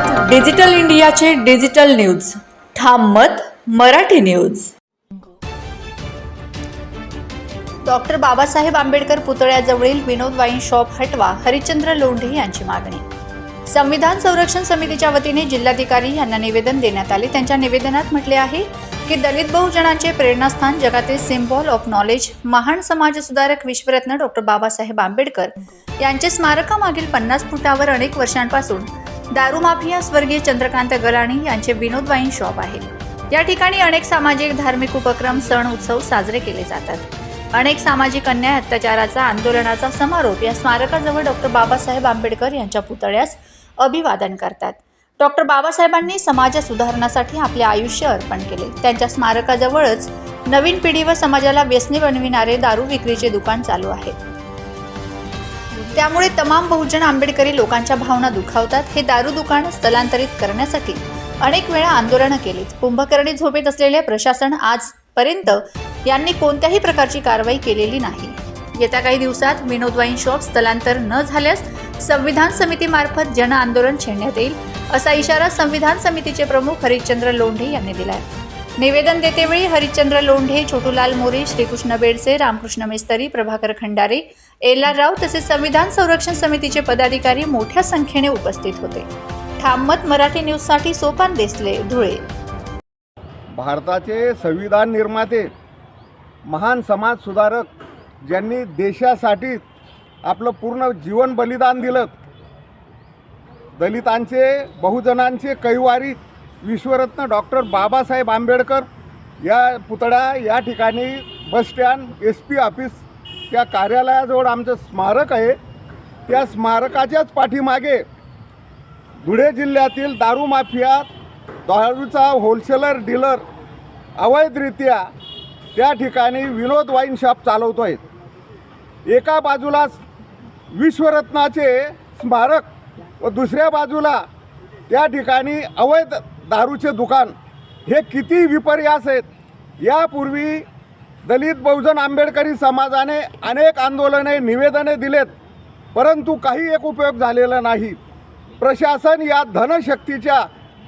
आहात डिजिटल इंडियाचे digital news. ठाम मत मराठी न्यूज. डॉक्टर बाबासाहेब आंबेडकर पुतळ्याजवळील विनोद वाईन शॉप हटवा हरिश्चंद्र लोंढे यांची मागणी. संविधान संरक्षण समितीच्या वतीने जिल्हाधिकारी यांना निवेदन देण्यात आले. त्यांच्या निवेदनात म्हटले आहे की दलित बहुजनांचे प्रेरणास्थान जगातील सिम्बॉल ऑफ नॉलेज महान समाजसुधारक विश्वरत्न डॉक्टर बाबासाहेब आंबेडकर यांचे स्मारकामागील पन्नास फुटावर अनेक वर्षांपासून दारू माफिया स्वर्गीय चंद्रकांत गलाणी यांचे विनोद वाईन शॉप आहे. या ठिकाणी अनेक सामाजिक धार्मिक उपक्रम सण उत्सव साजरे केले जातात. अनेक सामाजिक अन्याय अत्याचाराचा आंदोलनाचा समारोप या स्मारकाजवळ डॉक्टर बाबासाहेब आंबेडकर यांच्या पुतळ्यास अभिवादन करतात. डॉक्टर बाबासाहेबांनी समाज सुधारणासाठी आपले आयुष्य अर्पण केले. त्यांच्या स्मारकाजवळच नवीन पिढी व समाजाला व्यसनी बनविणारे दारू विक्रीचे दुकान चालू आहे. त्यामुळे तमाम बहुजन आंबेडकरी लोकांच्या भावना दुखावतात. हे दारू दुकान स्थलांतरित करण्यासाठी अनेक वेळा आंदोलनं केलीत. कुंभकर्णी झोपेत असलेले प्रशासन आजपर्यंत यांनी कोणत्याही प्रकारची कारवाई केलेली नाही. येत्या काही दिवसात विनोद वाईन शॉप स्थलांतर न झाल्यास संविधान समितीमार्फत जन आंदोलन छेडण्यात येईल असा इशारा संविधान समितीचे प्रमुख हरिश्चंद्र लोंढे यांनी दिला आहे निवेदन देतेवेळी हरिश्चंद्र लोंढे छोटूलाल मोरे श्रीकृष्ण बेडसे रामकृष्ण मेस्तरी प्रभाकर खंडारे एल्लार राव तसेच संविधान संरक्षण समितीचे पदाधिकारी मोठ्या संख्येने उपस्थित होते. ठाममत मराठी न्यूजसाठी सोपान देसले धुळे. भारताचे संविधान निर्माते महान समाज सुधारक ज्यांनी देशासाठी आपलं पूर्ण जीवन बलिदान दिलं. दलितांचे बहुजनांचे कैवारी विश्वरत्न डॉक्टर बाबासाहेब आंबेडकर या पुतळा या ठिकाणी बसस्टँड एस पी ऑफिस त्या कार्यालयाजवळ आमचं स्मारक आहे. त्या स्मारकाच्याच पाठीमागे धुळे जिल्ह्यातील दारू माफिया दारूचा होलसेलर डीलर अवैधरित्या त्या ठिकाणी विनोद वाईन शॉप चालवतो आहे एका बाजूला विश्वरत्नाचे स्मारक व दुसऱ्या बाजूला त्या ठिकाणी अवैध दारूचे दुकान. हे किती विपर्यास आहेत? यापूर्वी दलित बहुजन आंबेडकरी समाजाने अनेक आंदोलने निवेदने दिलेत परंतु काही एक उपयोग झालेला नाही. प्रशासन या धनशक्तीच्या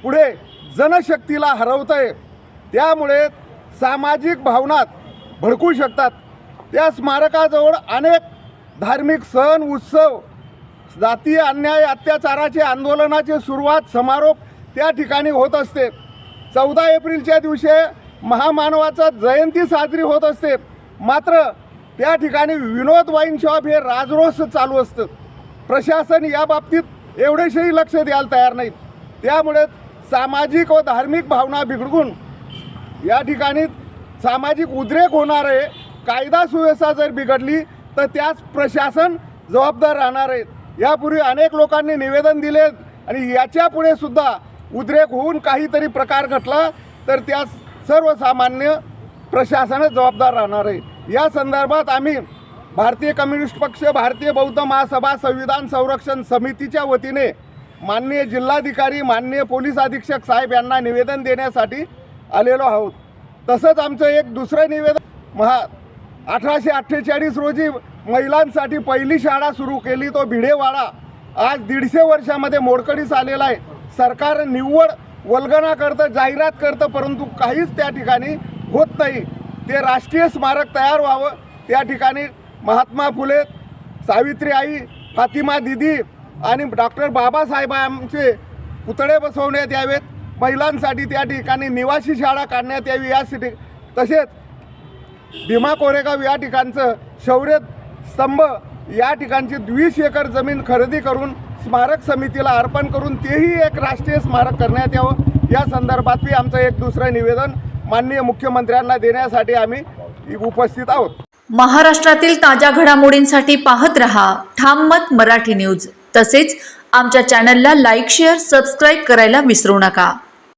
पुढे जनशक्तीला हरवतं आहे त्यामुळे सामाजिक भावनात भडकू शकतात. त्या स्मारकाजवळ अनेक धार्मिक सण उत्सव जातीय अन्याय अत्याचाराचे आंदोलनाचे सुरुवात समारोप त्या ठिकाणी होत असते. चौदा एप्रिलच्या दिवशी महामानवाचा जयंती साजरी होत असते. मात्र त्या ठिकाणी विनोद वाईन शॉप हे राजरोस चालू असतं. प्रशासन या बाबतीत एवढेशही लक्ष द्यायला तयार नाहीत. त्यामुळे सामाजिक व धार्मिक भावना बिघडून या ठिकाणी सामाजिक उद्रेक होणार आहे कायदा सुव्यवस्था जर बिघडली तर त्यास प्रशासन जबाबदार राहणार आहेत यापूर्वी अनेक लोकांनी निवेदन दिले आणि याच्यापुढे सुद्धा उद्रेक होऊन काहीतरी प्रकार घडला तर त्या सर्वसामान्य प्रशासनच जबाबदार राहणार आहे. या संदर्भात आम्ही भारतीय कम्युनिस्ट पक्ष भारतीय बौद्ध महासभा संविधान संरक्षण समितीच्या वतीने माननीय जिल्हाधिकारी माननीय पोलीस अधीक्षक साहेब यांना निवेदन देण्यासाठी आलेलो आहोत. तसंच आमचं एक दुसरं निवेदन महा अठराशे अठ्ठेचाळीस रोजी महिलांसाठी पहिली शाळा सुरू केली. तो भिडेवाडा आज दीडशे वर्षामध्ये मोडकळीस आलेला आहे. सरकार निव्वळ वल्गना करतं जाहिरात करतं परंतु काहीच त्या ठिकाणी होत नाही. ते राष्ट्रीय स्मारक तयार व्हावं त्या ठिकाणी महात्मा फुले सावित्री आई फातिमा दिदी आणि डॉक्टर बाबासाहेबांचे पुतळे बसवण्यात यावेत. महिलांसाठी त्या ठिकाणी निवासी शाळा काढण्यात यावी यासाठी तसेच भीमा कोरेगाव या ठिकाणचं शौर्य स्तंभ या ठिकाणची वीस एकर जमीन खरेदी करून स्मारक समितीला अर्पण करून तेही एक राष्ट्रीय स्मारक करण्यात यावं. या संदर्भातही आमचं एक दुसरं निवेदन माननीय मुख्यमंत्र्यांना देण्यासाठी आम्ही उपस्थित आहोत. महाराष्ट्रातील ताज्या घडामोडींसाठी पाहत रहा ठाम मत मराठी न्यूज. तसेच आमच्या चॅनलला लाईक शेअर सबस्क्राईब करायला विसरू नका.